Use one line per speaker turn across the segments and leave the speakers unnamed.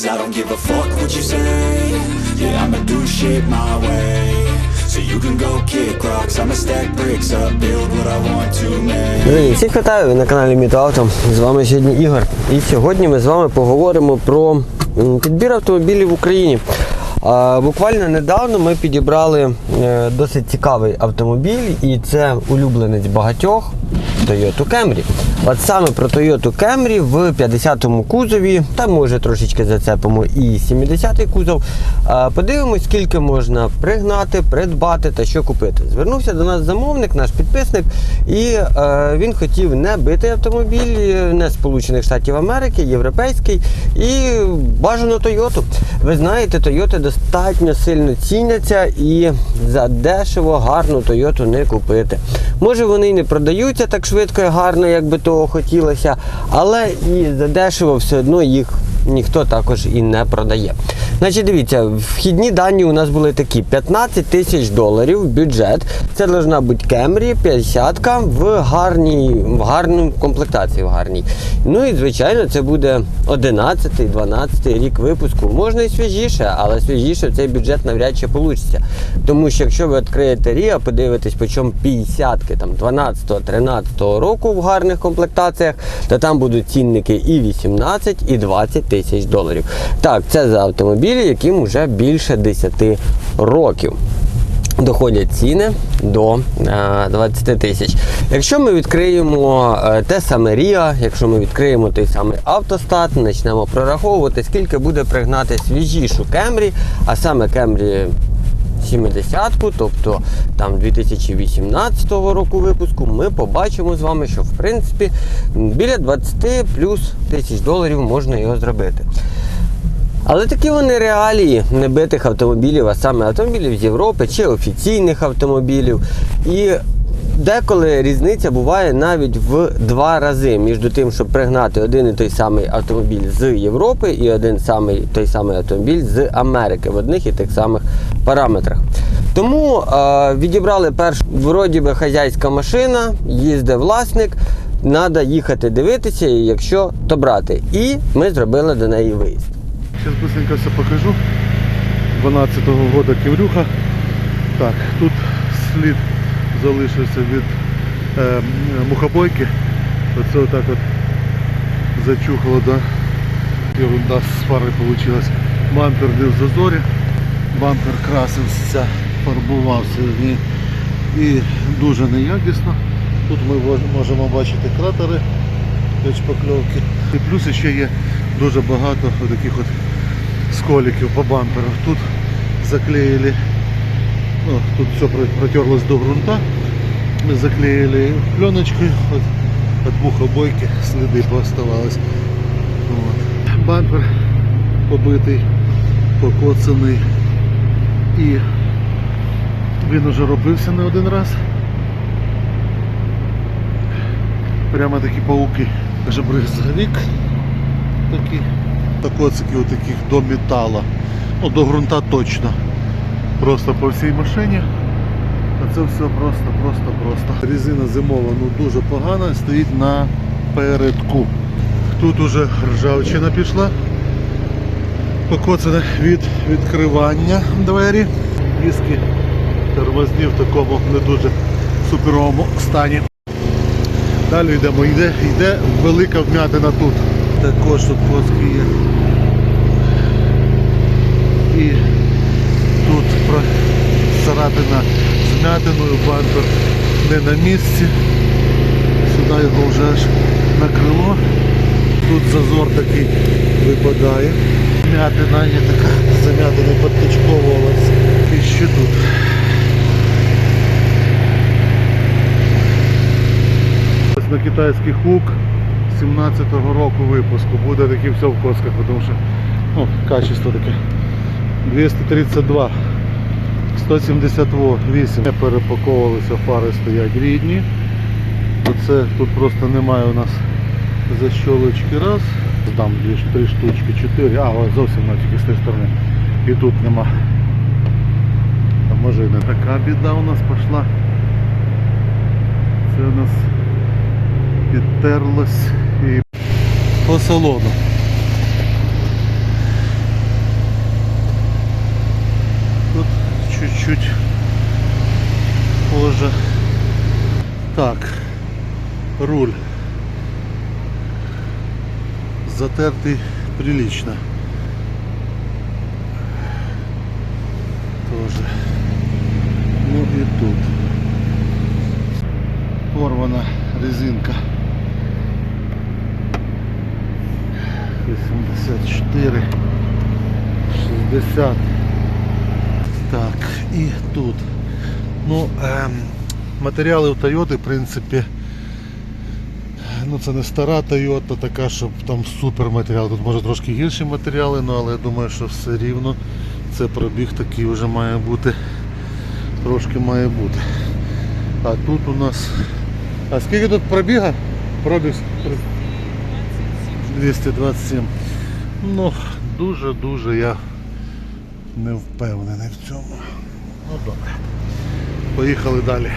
Cause I don't give a fuck what you say Yeah, I'ma do shit my way make
всіх вітаю ви на каналі Мітоавто. З вами сьогодні Ігор. І сьогодні ми з вами поговоримо про підбір автомобілів в Україні. Буквально недавно ми підібрали е, досить цікавий автомобіль, і це улюбленець багатьох Toyota Camry. От саме про Toyota Camry в 50-му кузові, та може трошечки зацепимо і 70-й кузов. Подивимось, скільки можна пригнати, придбати та що купити. Звернувся до нас замовник, наш підписник, і е, він хотів не битий автомобіль, е, не Сполучених Штатів Америки, європейський і бажано Toyota. Ви знаєте, Toyota достатньо сильно ціняться і за дешево гарну Toyota не купити. Може вони й не продаються так швидко і гарно, як би того хотілося, але і дешево все одно їх ніхто також і не продає. Значить, дивіться, вхідні дані у нас були такі: 15 тисяч доларів бюджет. Це должна бути Camry 50 в гарній, в гарній комплектації. В гарній. Ну і звичайно, це буде 11-12 рік випуску. Можна і свіжіше, але свіжіше цей бюджет навряд чи вийде. Тому що якщо ви відкриєте Ріа, подивитесь, по чому 50-ки там 12-13 року в гарних комплектаціях, то там будуть цінники і 18, і 20 тисяч доларів. Так, це за автомобілі, яким вже більше 10 років. Доходять ціни до е, 20 тисяч. Якщо ми відкриємо е, те саме Ріа, якщо ми відкриємо той самий автостат, почнемо прораховувати, скільки буде пригнати свіжішу Кемрі, а саме Кемрі 70-ку, тобто там 2018 року випуску, ми побачимо з вами, що в принципі біля 20 плюс тисяч доларів можна його зробити. Але такі вони реалії небитих автомобілів, а саме автомобілів з Європи чи офіційних автомобілів. І деколи різниця буває навіть в два рази між тим, щоб пригнати один і той самий автомобіль з Європи і один самий той самий автомобіль з Америки в одних і тих самих параметрах. Тому е, відібрали першу вроді би хазяйська машина, їздить власник. Треба їхати дивитися, і якщо то брати. І ми зробили до неї виїзд.
Сейчас быстренько все покажу. 12-го года Ківрюха. Так, тут слід залишився від е, мухобойки. Оце отак от зачухало, да? Ерунда з фари вийшла. Бампер не в зазорі. Бампер красився, фарбувався і, і дуже неякісно. Тут ми можемо бачити кратери від шпакльовки. І плюс ще є дуже багато таких от сколиків по бамперу. Тут заклеїли, ну, тут все протерлось до грунта. Мы заклеили пленочкой от, от мухобойки, следы пооставались. Вот. Бампер побитий, покоцаний. І він уже робився не один раз. Прямо такі пауки. Каже бризовик такі. Такоцики таких до металу. Ну, до ґрунта точно. Просто по всій машині. А це все просто, просто, просто. Резина зимова ну дуже погана, стоїть на передку. Тут уже ржавчина пішла. Покоцане від відкривання двері. Диски тормозні в такому не дуже суперовому стані. Далі йдемо, йде, йде велика вмятина тут. Також тут коски є. І тут царапина з м'ятиною, бампер не на місці. Сюди його вже аж накрило. Тут зазор такий випадає. М'ятина є така зам'ятина підтичковувалась. І ще тут. Ось на китайський хук 17-го року випуску. Буде таке все в косках, тому що ну, качество таке. 232, 178. Не перепаковувалися, фари стоять рідні. Оце тут просто немає у нас за щелочки раз. Здам дві три штучки, четыре. а вот зовсім на тільки з тієї сторони. І тут нема. А може і не така біда у нас пішла. Це у нас підтерлось і по салону. Тут чуть-чуть позже. Так, руль. затертый прилично. Тоже. Ну и тут порвана резинка. 84, 60. Так, і тут. Ну, ем, матеріали у Toyota, в принципі, Ну це не стара Toyota, така, щоб там супер матеріал. Тут може трошки гірші матеріали, ну, але я думаю, що все рівно це пробіг такий вже має бути. Трошки має бути. А тут у нас. А скільки тут пробіга? Пробіг 227. Ну, дуже-дуже я не впевнений в цьому. Ну добре. Поїхали далі.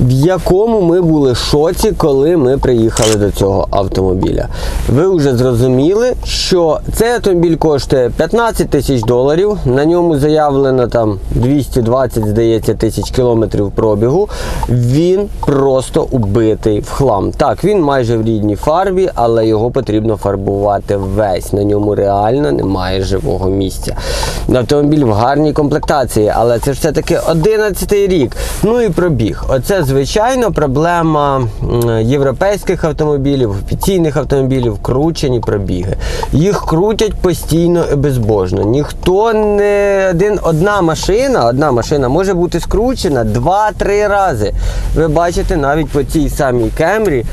В якому ми були шоці, коли ми приїхали до цього автомобіля. Ви вже зрозуміли, що цей автомобіль коштує 15 тисяч доларів. На ньому заявлено там 220, здається, тисяч кілометрів пробігу. Він просто убитий в хлам. Так, він майже в рідній фарбі, але його потрібно фарбувати весь. На ньому реально немає живого місця. Автомобіль в гарній комплектації, але це ж все-таки 11 рік. Ну і пробіг. Оце звичайно проблема європейських автомобілів, офіційних автомобілів, кручені пробіги. Їх крутять постійно і безбожно. Ніхто не один, одна машина, одна машина може бути скручена 2-3 рази. Ви бачите навіть по цій самій Кемрі,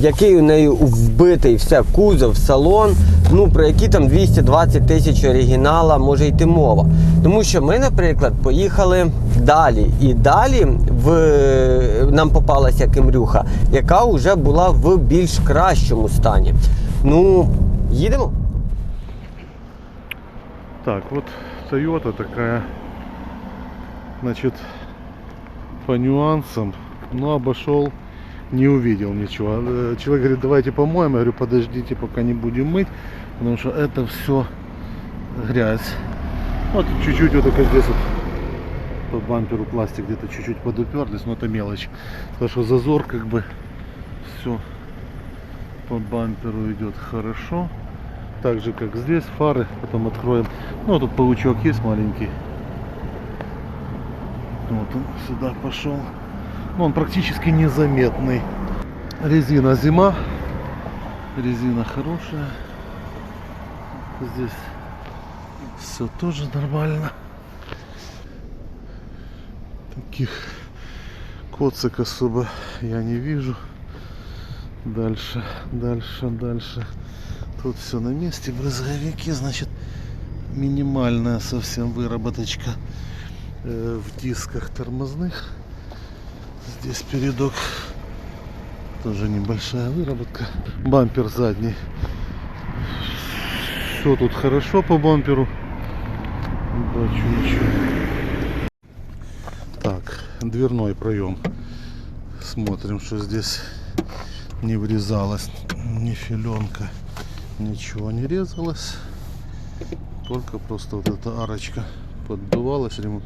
який у неї вбитий все кузов, салон. Ну про які там 220 тисяч оригінала може йти мова. Тому що ми, наприклад, поїхали далі. І далі в нам попалася кемрюха, яка вже була в більш кращому стані. Ну, їдемо.
Так, вот Toyota такая, значит, по нюансам, но обошел, не увидел ничего. Э, Человек говорит, давайте помоем, я говорю, подождите, пока не будем мыть, потому что это все грязь. Вот чуть-чуть вот только здесь вот по бамперу пластик где-то чуть-чуть подуперлись, но это мелочь. Потому что зазор как бы все по бамперу идет хорошо. Так же как здесь фары, потом откроем. Ну тут паучок есть маленький. Вот он сюда пошел. Но он практически незаметный. Резина зима. Резина хорошая. Здесь все тоже нормально. Таких коцик особо я не вижу. Дальше, дальше, дальше. Тут все на месте. Брызговики, значит, минимальная совсем выработочка э, в дисках тормозных. Здесь передок тоже небольшая выработка. Бампер задний. Все тут хорошо по бамперу. Не бачу ничего. Дверной проем. Смотрим, что здесь не врезалась ни филенка, ничего не резалось. Только просто вот эта арочка поддувалась, ремонт-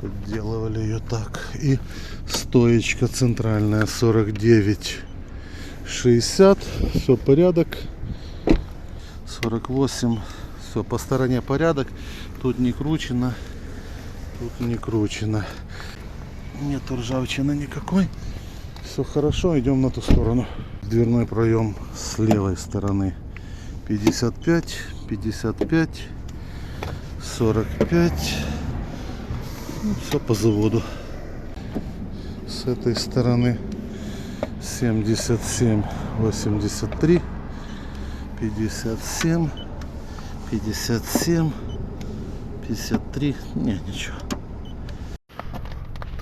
подделывали ее так. И стоечка центральная 49 60. Все порядок. 48. Все по стороне порядок. Тут не кручено. Тут не кручено. Нет ржавчины никакой. Все хорошо, идем на ту сторону. Дверной проем с левой стороны 55, 55, 45. все по заводу. С этой стороны 77, 83, 57, 57, 53. Не, ничего.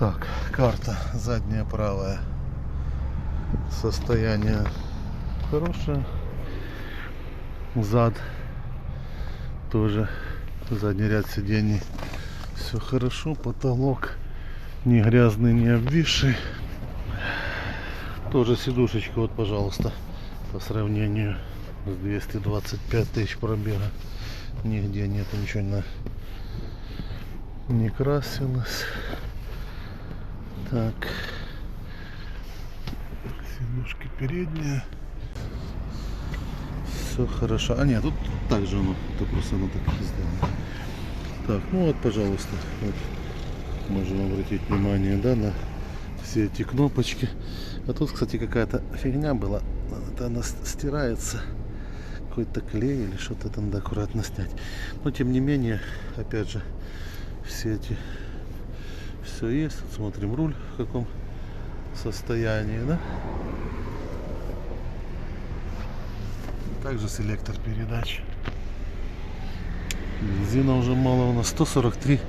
Так, карта задняя правая. Состояние хорошее. Зад тоже. Задний ряд сидений. Все хорошо. Потолок не грязный, не обвисший. Тоже сидушечка, вот, пожалуйста, по сравнению с 225 тысяч пробега. Нигде нету ничего на... не красилось. Так. Сидушки передние. Все хорошо. А нет, тут так же оно. Это просто оно так сделано. Так, ну вот, пожалуйста. Вот. Можем обратить внимание, да, на все эти кнопочки. А тут, кстати, какая-то фигня была. Это она стирается. Какой-то клей или что-то там надо аккуратно снять. Но тем не менее, опять же, все эти все есть. Вот смотрим руль в каком состоянии, да? Также селектор передач. Бензина уже мало у нас 143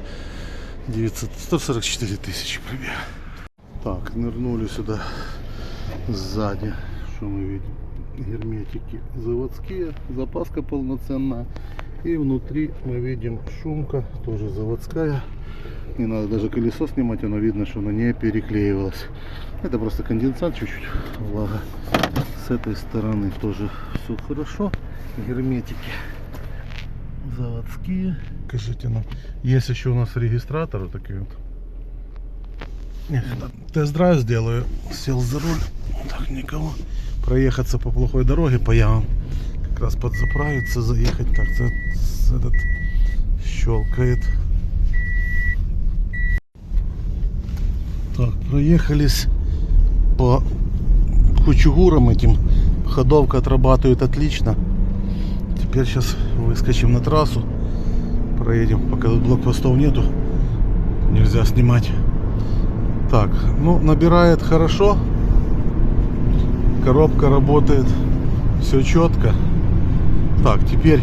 900, 144 тысячи пробег. Так, нырнули сюда сзади. Что мы видим? Герметики заводские, запаска полноценная. И внутри мы видим шумка, тоже заводская. Не надо даже колесо снимать, оно видно, что оно не переклеивалось. Это просто конденсат чуть-чуть, влага. С этой стороны тоже все хорошо. Герметики заводские. Скажите нам, есть еще у нас регистраторы такие вот. Тест-драйв сделаю. Сел за руль. Так, никого. Проехаться по плохой дороге по ямам. Как раз подзаправиться, заехать. Так, этот щелкает. Так, проехались по кучугурам этим. Ходовка отрабатывает отлично. Теперь сейчас выскочим на трассу. Проедем, пока тут блокпостов нету. Нельзя снимать. Так, ну набирает хорошо. Коробка работает. Все четко. Так, теперь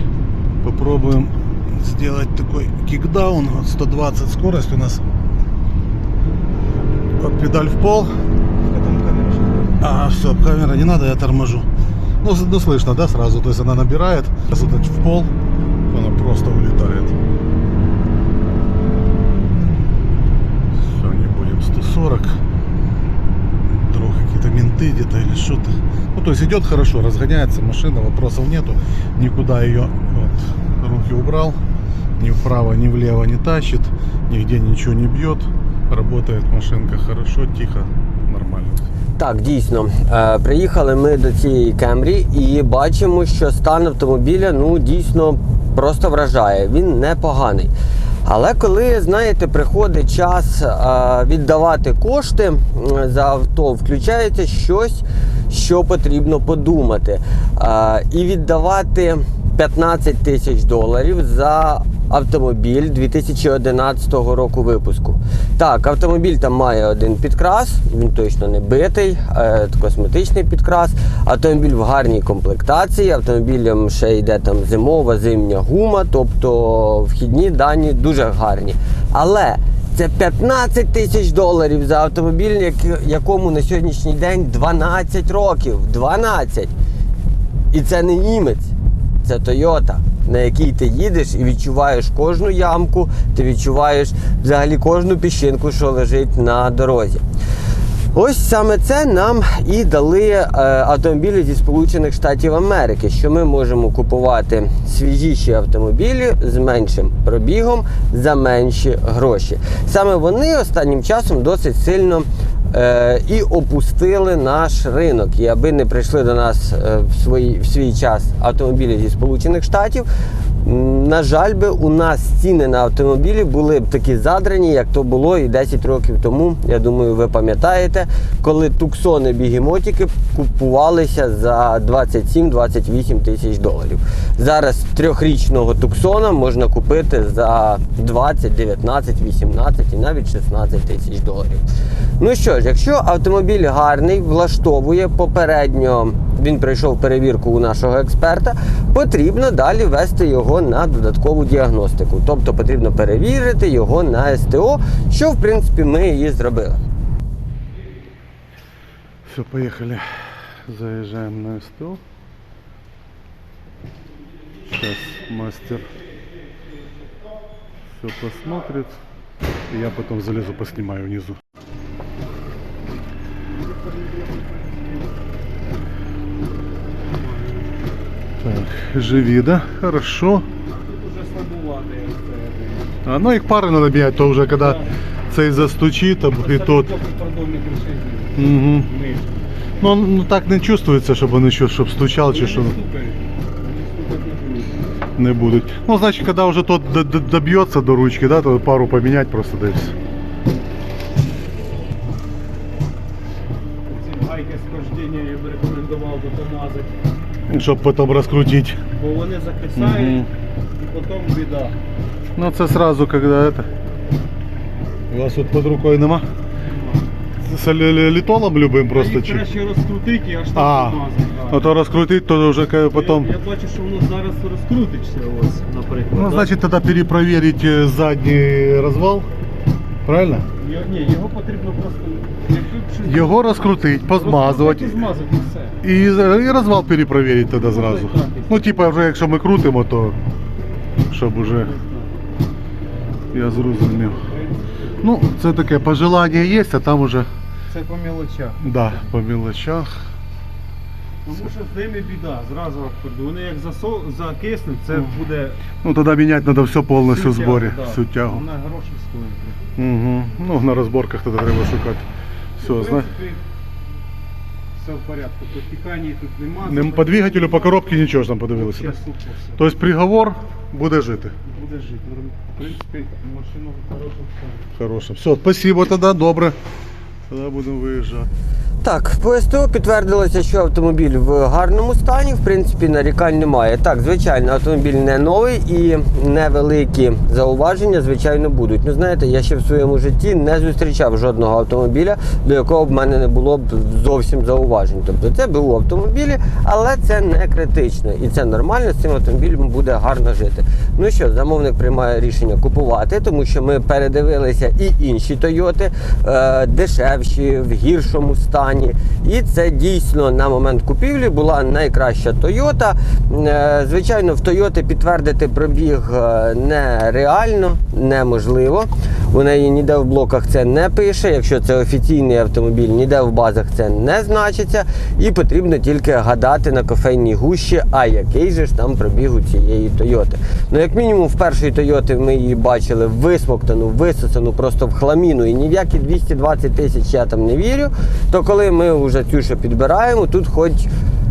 попробуем сделать такой кикдаун. Вот 120 скорость у нас. Вот педаль в пол. А, все, камера не надо, я торможу. Ну, ну, слышно, да, сразу. То есть она набирает, сейчас вот в пол, она просто улетает. Все, не будем 140. Вдруг какие-то менты где-то или что-то. Ну, то есть идет хорошо, разгоняется машина, вопросов нету. Никуда ее вот, руки убрал. Ни вправо, ни влево не тащит. Нигде ничего не бьет. Работает машинка хорошо, тихо, нормально.
Так, дійсно. Е, приїхали ми до цієї Кемрі і бачимо, що стан автомобіля ну дійсно просто вражає. Він непоганий. Але коли, знаєте, приходить час е, віддавати кошти за авто, включається щось, що потрібно подумати. Е, і віддавати 15 тисяч доларів за автомобіль 2011 року випуску. Так, автомобіль там має один підкрас, він точно не битий, е, косметичний підкрас. Автомобіль в гарній комплектації, автомобілем ще йде там зимова, зимня гума, тобто вхідні дані дуже гарні. Але це 15 тисяч доларів за автомобіль, як- якому на сьогоднішній день 12 років. 12! І це не німець, це Тойота, на якій ти їдеш і відчуваєш кожну ямку, ти відчуваєш взагалі кожну піщинку, що лежить на дорозі. Ось саме це нам і дали е, автомобілі зі Сполучених Штатів Америки, що ми можемо купувати свіжіші автомобілі з меншим пробігом за менші гроші. Саме вони останнім часом досить сильно е, і опустили наш ринок. І аби не прийшли до нас е, в, свої, в свій час автомобілі зі Сполучених Штатів, на жаль би, у нас ціни на автомобілі були б такі задрані, як то було і 10 років тому. Я думаю, ви пам'ятаєте, коли туксони бігемотики купувалися за 27-28 тисяч доларів. Зараз трьохрічного туксона можна купити за 20, 19, 18 і навіть 16 тисяч доларів. Ну що ж, якщо автомобіль гарний, влаштовує попередньо, він пройшов перевірку у нашого експерта, потрібно далі вести його на додаткову діагностику. Тобто потрібно перевірити його на СТО, що в принципі ми і зробили.
Все, поехали. Заезжаем на СТО. Сейчас мастер все посмотрит. Я потом залезу, поснимаю внизу. Так, живи, да? Хорошо. А, ну їх пари треба міняти, то вже коли цей застучить, там, і тот. Угу. Ну, ну так не чувствується, щоб вони щось щоб стучав чи що
не будуть.
Ну, значить, коли вже тот доб'ється до ручки, да, то пару поміняти просто десь. Щоб потім розкрутити.
Бо вони закисають
Мгм.
і потім біда.
Ну це сразу, когда это. У вас тут під рукою нема? З лі- лі- літолом любим просто
Їх
чи?
краще розкрутити і аж так
А,
помазати. да.
ну то розкрутить, то вже ка- потім.
Я, я бачу, що воно зараз розкрутиться, ось, наприклад.
Ну,
да.
значить, тоді перепровірити задній розвал. Правильно?
Йо- ні, його потрібно просто.
Його розкрутити, позмазувати.
Змазати і все.
І, і розвал перепровірити тоді зразу. Ну, типа, вже якщо ми крутимо, то щоб уже я зрозумів. Ну, це таке пожелання є, а там уже,
Це по мілочах.
да, по мілочах.
Тому що з ними біда, зразу кажу. Вони як засо... закиснуть, це буде
Ну, тоді міняти треба все повністю в зборі,
да.
всю тягу.
Вона гроші стоїть.
Угу. Ну, на розборках тоді треба шукати. Все,
В принципі, все в порядку. Потікання тут нема.
Не по двигателю, по коробці нічого ж там подивилися.
Ще супер все.
Тобто приговор буде жити.
Буде жити. В принципі, машину в хорошому стані.
Хороше. Все, спасибо тоді, добре. Тоді будемо виїжджати.
Так, по СТО підтвердилося, що автомобіль в гарному стані, в принципі, нарікань немає. Так, звичайно, автомобіль не новий і невеликі зауваження, звичайно, будуть. Ну, знаєте, я ще в своєму житті не зустрічав жодного автомобіля, до якого в мене не було б зовсім зауважень. Тобто це був автомобілі, але це не критично. І це нормально, з цим автомобілем буде гарно жити. Ну що, замовник приймає рішення купувати, тому що ми передивилися і інші Тойоти, е, дешевші, в гіршому стані. І це дійсно на момент купівлі була найкраща Тойота. Е, Звичайно, в Тойоти підтвердити пробіг е, нереально, неможливо. У неї ніде в блоках це не пише. Якщо це офіційний автомобіль, ніде в базах це не значиться. І потрібно тільки гадати на кофейній гущі, а який же ж там пробіг у цієї Тойоти. Ну, як мінімум, в першої Тойоти ми її бачили висмоктану, висосану просто в хламіну. І ні в які 220 тисяч я там не вірю. То коли ми вже цю що підбираємо, тут хоч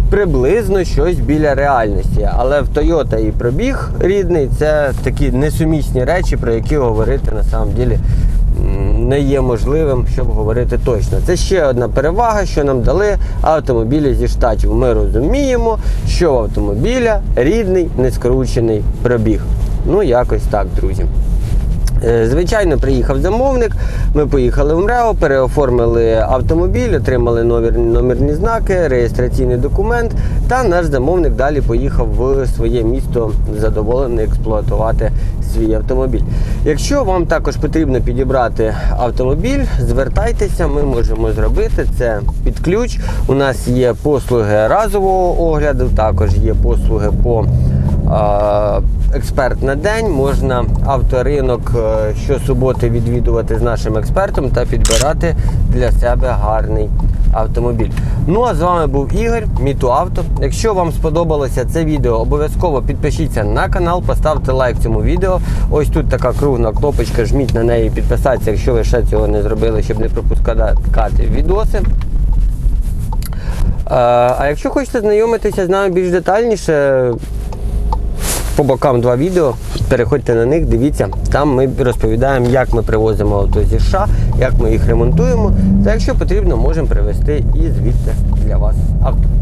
приблизно щось біля реальності. Але в Toyota і пробіг рідний це такі несумісні речі, про які говорити на самом ділі не є можливим, щоб говорити точно. Це ще одна перевага, що нам дали автомобілі зі штатів. Ми розуміємо, що в автомобіля рідний нескручений пробіг. Ну, якось так, друзі. Е, Звичайно, приїхав замовник. Ми поїхали в МРЕО, переоформили автомобіль, отримали номер, номерні знаки, реєстраційний документ. Та наш замовник далі поїхав в своє місто задоволений експлуатувати свій автомобіль. Якщо вам також потрібно підібрати автомобіль, звертайтеся, ми можемо зробити це під ключ. У нас є послуги разового огляду, також є послуги по експерт на день. Можна авторинок е, щосуботи відвідувати з нашим експертом та підбирати для себе гарний автомобіль. Ну а з вами був Ігор, Міту Авто. Якщо вам сподобалося це відео, обов'язково підпишіться на канал, поставте лайк цьому відео. Ось тут така кругла кнопочка, жміть на неї підписатися, якщо ви ще цього не зробили, щоб не пропускати відоси. Е, А якщо хочете знайомитися з нами більш детальніше, по бокам два відео, переходьте на них, дивіться. Там ми розповідаємо, як ми привозимо авто зі США, як ми їх ремонтуємо. Та якщо потрібно, можемо привезти і звідти для вас авто.